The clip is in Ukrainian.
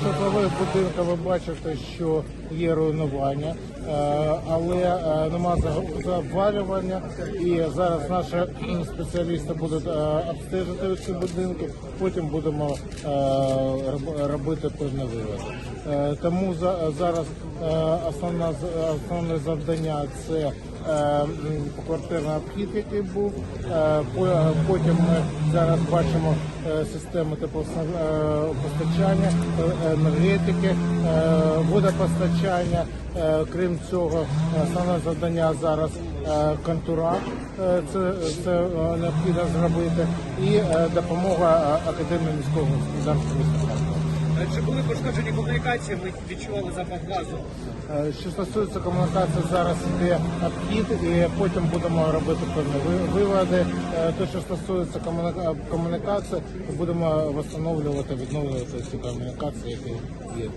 житлових будинках ви бачите, що є руйнування, е, але е, нема за- завалювання. І зараз наші спеціалісти будуть е, обстежити ці будинки. Потім будемо е, робити певні виводи. Е, Тому за- зараз е, основна з- основне завдання це квартирний обхід, який був. Потім ми зараз бачимо системи теплопостачання, енергетики, водопостачання. Крім цього, основне завдання зараз контура. Це, це необхідно зробити, і допомога академії міського Е, Чи були пошкоджені комунікації? Ми відчували запах газу. Е, Що стосується комунікації, зараз йде обхід, і потім будемо робити певні виводи. Е, Те, що стосується комунікації, будемо встановлювати, відновлювати ці комунікації, які є.